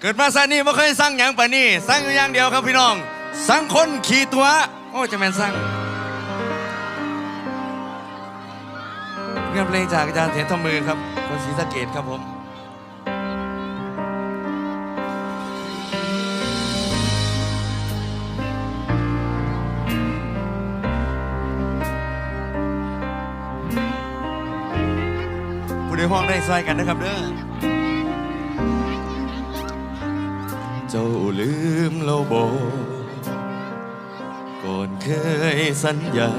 เกิดมาซานี่ไม่เคยสร้างหยังปะนี่สร้างอยู่อย่างเดียวครับพี่น้องสร้างคนขี่ตัว โอ้จะแมนสร้างเงินเพลงจากอาจารย์เถียนทมือครับ คนศรีสะเกดครับผมผู้ในห้องได้ซอยกันนะครับเด้อ เจ้าลืมเราบอกก่อนเคยสัญญา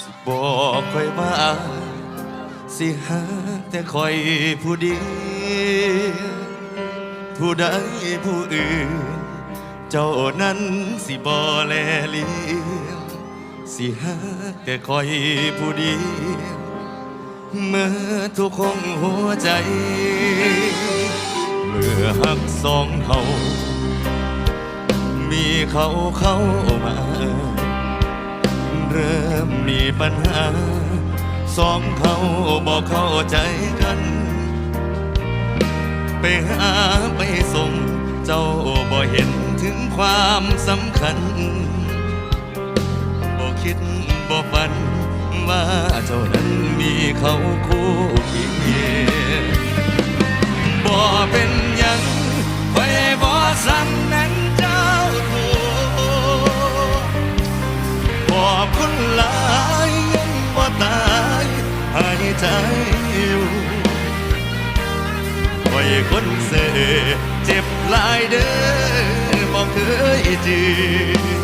สิบอกคอยว่าสิหาแต่คอยผู้เดียวผู้ใดผู้อื่น เจ้านั้นสิบ่แลเลียสิหาแต่คอยผู้เดียวเมื่อทุกคงหัวใจ เมื่อหักสองเฮามีเขาเข้ามา เริ่มมีปัญหา สองเขาบอกเข้าใจกัน ไปหาไปส่ง เจ้าบ่เห็นถึงความสำคัญบ่คิดบ่ฝันว่าเจ้านั้นมีเขาคู่เคียงบ่เป็น สั่งนั้นเจ้าถูกขอบคุณหลายยังบ่ตายหายใจอยู่ไว้คนเสอเจ็บหลายเด้อบ่เคยจือ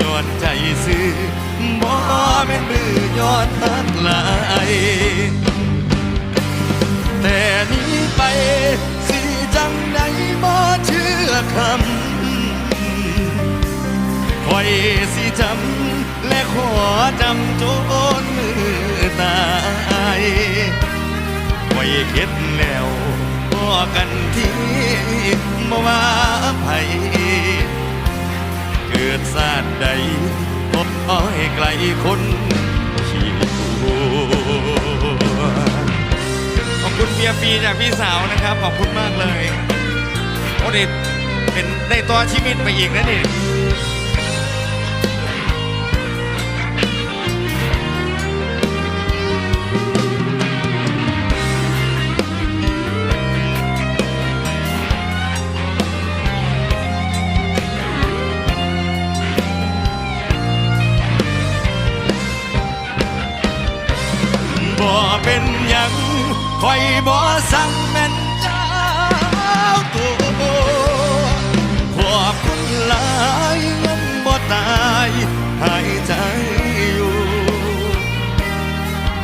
ย้อนใจซื้อบ่แม่นมือย้อนทักหลายแต่นี้ไปสิจังใด บ่เชื่อคำคอยสิจำและขอจำจนมือตายคอยเข็ดแล้วพอกันที่บ่ว่าไผเกิดศาสตร์ใดพบอ้อยไกลคนขี้ตัวขอบคุณเบียร์ฟีจากพี่สาวนะครับ ขอบคุณมากเลย โอ้ด็ดเป็นได้ตัวชีวิตไปอีกนะนี่บ่เป็นยังคอยบ่สั่ง ตายหายใจอยู่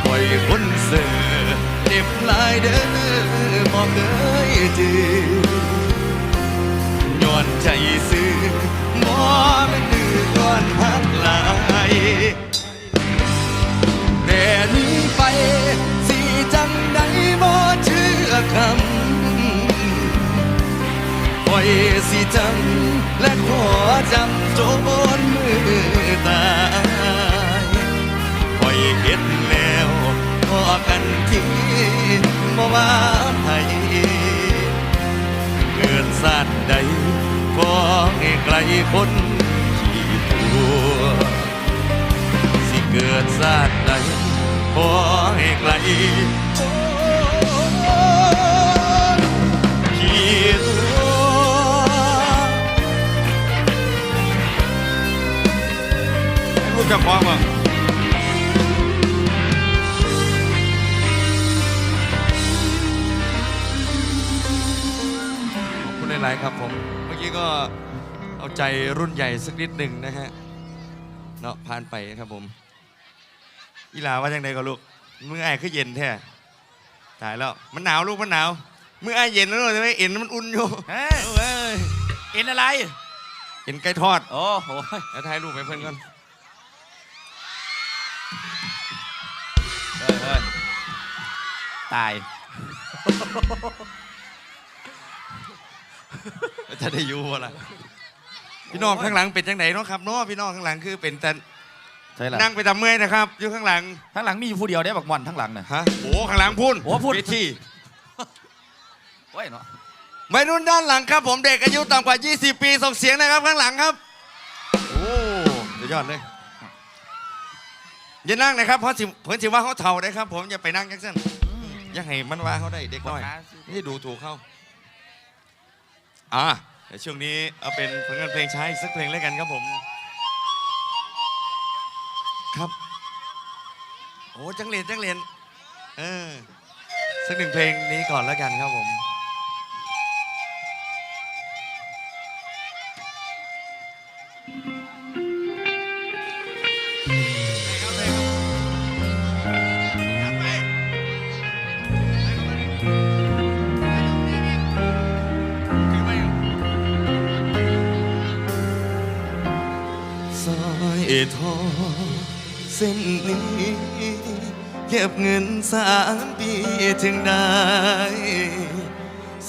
คอยคนเสือเจ็บลายเด้อบ่เคยจือย้อนใจซื้อบ่แม่นดื้อย้อนหักหลายแต่นี้ไป สิจังใดบ่เชื่อคำ คอยสิจำและขอจำจนมือตายคอยเห็นแล้วพอกันที่บ่ว่าไผเกิดศาสตร์ใดขอให้ไกลคนที่ตัว สิเกิดชาติใดขอให้ไกล ลูกจะคว้างมั้งขอบคุณหลายๆครับผม เมื่อกี้ก็เอาใจรุ่นใหญ่สักนิดหนึ่งนะฮะ เนาะผ่านไปครับผม อีหลาว่าจังไดก็ลูกมือไอ้ายคือเย็นแท้ตายแล้ว มันหนาวลูกมันหนาวมือไอ้ายเย็นแล้วใช่ไหมเอ็นมันอุ่นอยู่เฮ้ยเอ้ยเอ็นอะไร เอ็นไก่ทอด โอ้โห แล้วถ่ายรูปไปเพื่อนก่อน ตายแล้วจะได้อยู่บ่ล่ะพี่น้องข้างหลังเป็นจังไดเนาะครับเนาะพี่น้องข้างหลังคือเป็นแต่ใช่ละนั่งไปทำเมื่อยนะครับ อยู่ข้างหลังทั้งหลังมีอยู่ผู้เดียวได้บักมอนทั้งหลังน่ะ ฮะโอ้ข้างหลังพูนโอ้พูนเวทีโอ้ยเนาะวัยรุ่นด้านหลังครับ ผมเด็กอายุต่ำกว่า 20 ปีส่งเสียงหนะครับข้างหลังครับโอ้สุดยอดเลยอย่านั่งนะครับเพราะสิเพิ่นสิว่าเขาเท่าได้ครับ ผมอย่าไปนั่งจังซั่นอ ยังให้มันว่าเขาได้เด็กน้อย นี่ดูถูกเขาอ่าเดี๋ยวช่วงนี้เอาเป็นผลงานเพลงช้าอีกสักเพลงแล้วกันครับผม ครับโอ้จังเรียนจังเรียนเออสักหนึ่งเพลงนี้ก่อนแล้วกันครับผม ทอเส้นนี้เก็บเงินสามปีถึงได้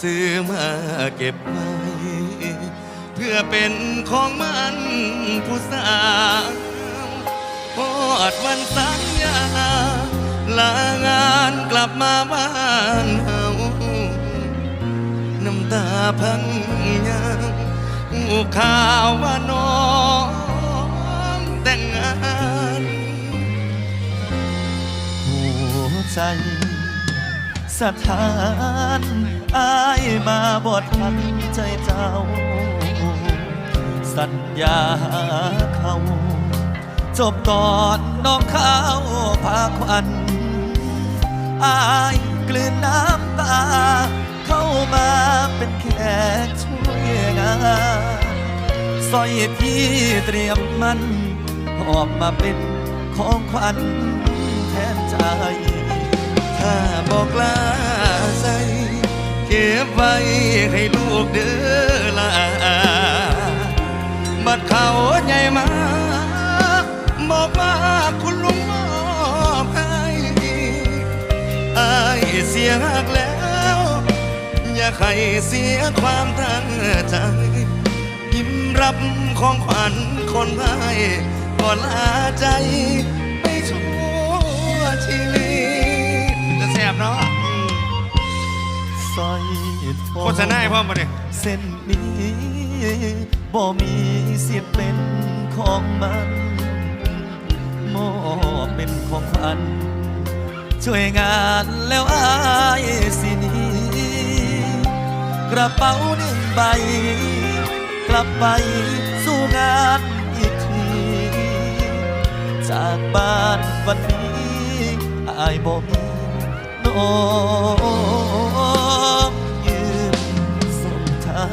ซื้อมาเก็บไว้เพื่อเป็นของมันผู้สาวพอดวันสัญญาลางานกลับมาบ้านเฮาน้ำตาพังยังหูข่าวว่าน้อง ใจ สถานอายมาบททันใจเจ้า สัญญาเขา จบก่อนน้องเข้าพาควันอายกลืนน้ำตา เข้ามาเป็นแขกช่วยงานสร้อยที่เตรียมมันออกมาเป็นของขวัญแทนใจ ถ้าบอกลาใส่เก็บไว้ให้ลูกเด้อละบัดเขาใหญ่มาบอกว่าคุณลุงมอบให้อายเสียหักแล้ว อย่าให้เสียความตั้งใจยิ้มรับของขวัญคนให้ก่อนลาใจไปชั่วชีวิต บเนาะสร้อยทองโฆษณาให้พ่อมาเนี่ยเส้นนี้บ่มีสิทธิ์เป็นของมันมอบเป็นของขวัญช่วยงานแล้วอายสิหนี้กระเป๋าหนึ่งใบ กลับไปสู้งานอีกที จากบ้านวันนี้อายบ่มี น้องยืนสมทา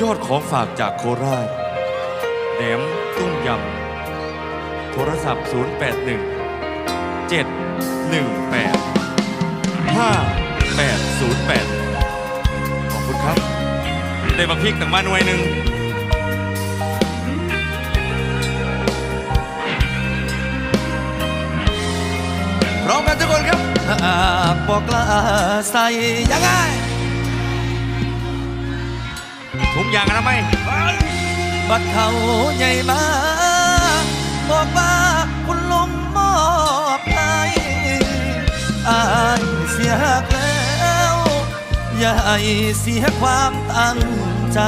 ยอดของฝากจากโคราชแหนมตุ้มยำ โทรศัพท์ 081 718 5808 ขอบคุณครับ ได้มาพิกต่างบ้านหน่วยหนึ่ง ร้อมกันทุกคนครับหากบอกกล้าใส่ยังไงถุงยางอนามัยบัดเขาใหญ่มาบอกว่าคุณลุงมอบให้อายเสียแล้วอย่าให้เสียความตั้งใจ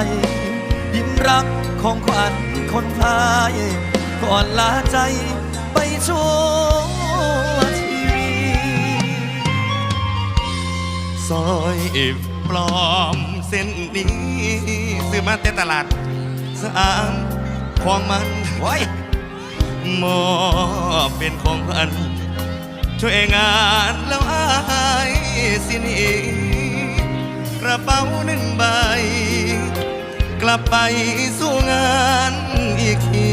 ยิ้มรับของขวัญคนพายก่อนลาใจไปชั่ว ซอยปลอมเส้นนี้ซื้อมาเต้นตลาดสามของมันไว้มอบเป็นของขวัญช่วยงานแล้วอายสิหนีกระเป๋าหนึ่งใบ กลับไปสู้งานอีกที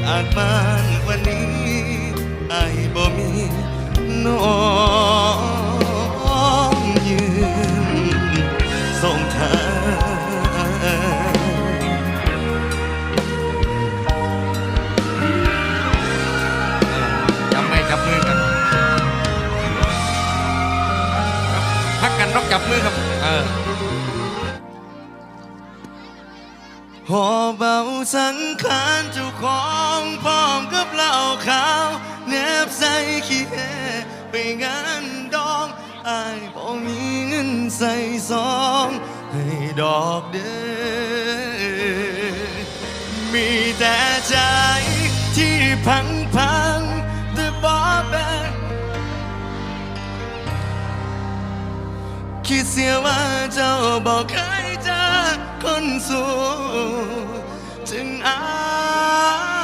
จากบ้านวันนี้ไอ้ายบ่มีน้อง ส่งทางจับไม่จับมือกันพักกันต้องจับมือครับ เออหอเบาสังขารเจ้าของพร้อมกับเหล้าขาวแนบใส่ขี้แหงานดอ อายบ่มีเงินใส่ซองให้ดอกเด้อมีแต่ใจที่พังพังแต่บ่แบกคิดเสียว่าเจ้าบอกเคยเจอคนสู้จึงอาย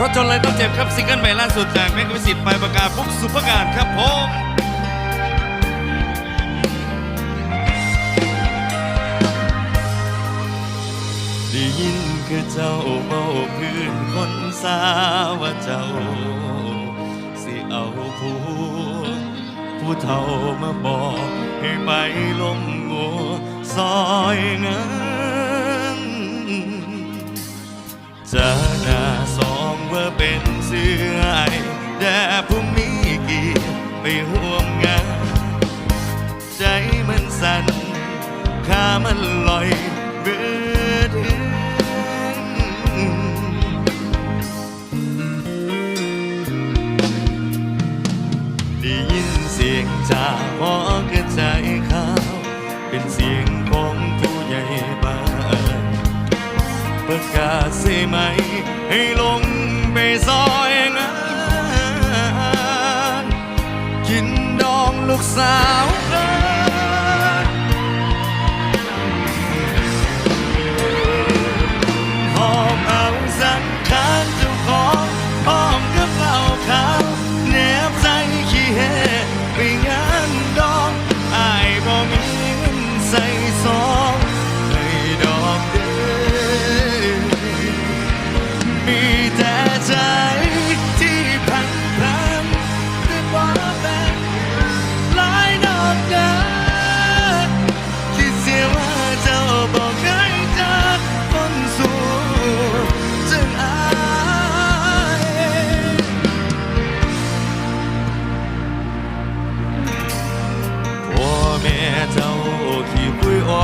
ราะจนเลยต้องเจ็บครับซิงเกิลใหม่ล่าสุดจากแม็กวิสิตไปประกาศฟุ๊กสุภการครับผมได้ยินคือเจ้าเมาพื้นคนสาว่าเจ้า สิเอาผู้ผู้เฒ่ามาบอกให้ไปลงงัวซอยเงินจะนา ว่าเป็นเสื้อไอแด่ผู้มีเกียรติไปห่วมงานใจมันสั่นขามันลอยเบื่อถึงได้ยินเสียงจากหอกระจายข่าวเป็นเสียงของผู้ใหญ่บ้านประกาศใช่ไหมให้ลง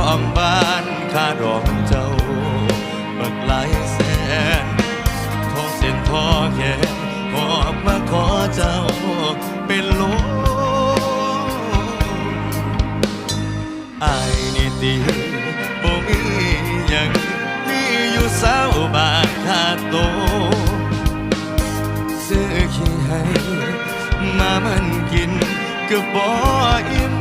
อ้อมบ้านค่าดอกเจ้าบักหลายแสนทองเส้นทอแขนหอบมาขอเจ้าเป็นโลอายนี่ตีบ่มีหยังมีอยู่สาวบาทค่าโตซื้อขี้ให้มามันกินก็บ่อิ่ม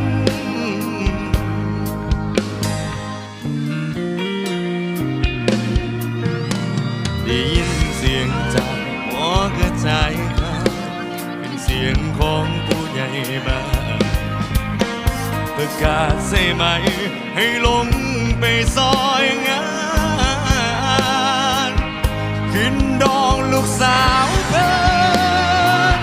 ประกาศใช่ไหม ให้ลงไปซอยงาน ขึ้นดองลูกสาวเพิ่น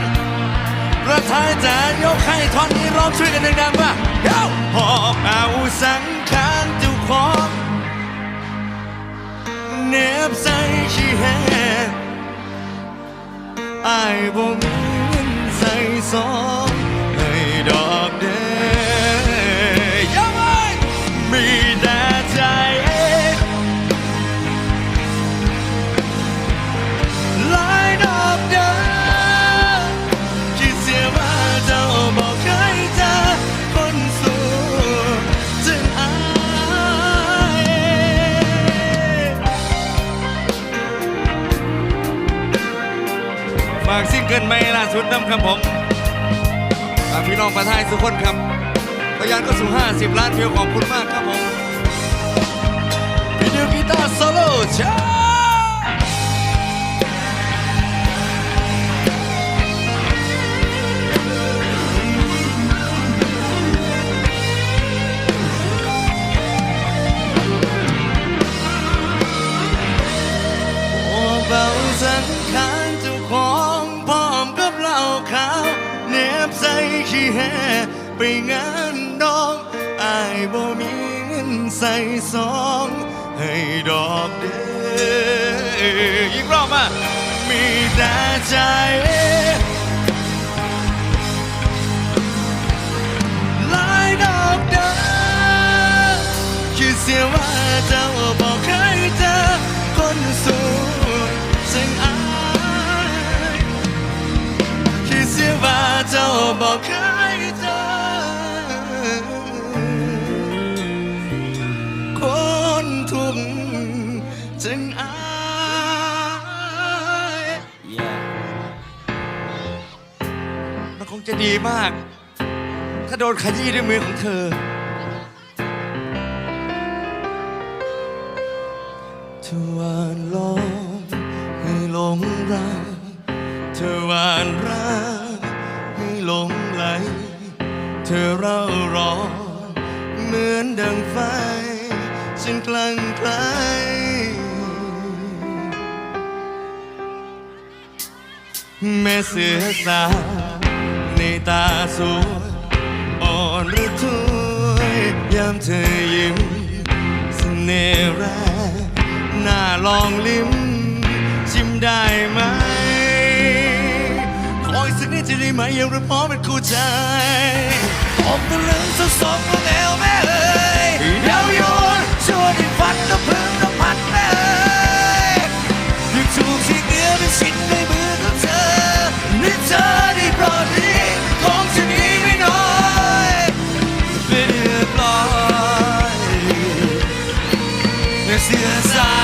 ประทายจะยกให้ท่อนนี้ร้องช่วยกันดังๆว่าเย้หอบเอาสังขารเจ้าของเนบใส่ขี้แหงอายบ่มีเงินใส่ซอง ครับผมพี่น้องประทายสุกคนครับพยานก็สู่ 50 ล้านวิวขอบคุณมากครับผมวิดีโอกีตาร์โซโล่ช้า แห่ไปงานดองอายบ่มีเงินใส่ซองให้ดอกเด้ออีกรอบมามีแต่ใจหลายดอกเดินคือเสียว่าเจ้าบอกเคยเจอคนสวยซึ่งอายคิดเสียว่าเจ้าบอกเคย จึงอายมันคงจะดีมาก ถ้าโดนขยี้ด้วยมือของเธอ เธอหวานลมให้หลงรักเธอหวานรักให้หลงไหล เธอเร่าร้อนเหมือนดังไฟฉันกลั่งไกล แม่เสือสาวในตาสวยอ่อนระทวยยามเธอยิ้มเสน่ห์แรงน่าลองลิ้ม ชิมได้ไหม ขออีกสักนิดจะได้ไหมยังรับพร้อมเป็นคู่ใจผมตะลึงสุดสองของแนวแม่เอ้ยเย้าโยนชวนให้ฝันน้ำพึ่งน้ำพันแม่เอ้ยยังถูกที่เนื้อเป็นชิ้นในมือ อได้โปรดดีของฉันอีกไม่น้อยไม่เรียบร้อยไม่เสียใจ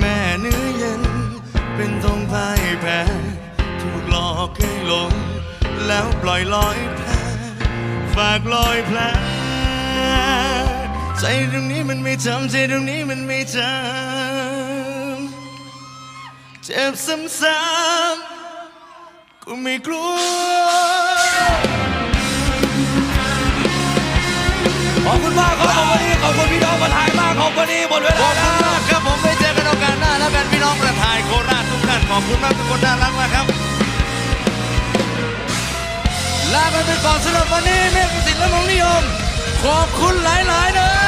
แม่เนื้อเย็นเป็นทรงพายแพถูกหลอกให้หลงแล้วปล่อยลอยแพฝากลอยแผลใจตรงนี้มันไม่จำใจตรงนี้มันไม่จำเจ็บซ้ำๆ ก็ไม่กลัวขอบคุณมากครับขอบคุณนี้ขอบคุณพี่น้องมาถ่ายมากขอบคุณนี้หมดเวขลาอบคุณมากครับผมไว้เจอกันโอกาสหน้าแล้วกันพี่น้องประทายโคราชทุกท่านขอบคุณมากทุกคนน่ารักมากครับลาไปเป็นก่อนสำหรับวันนี้เมฆสิทธิ์และมงนิยม ขอบคุณหลายๆนะ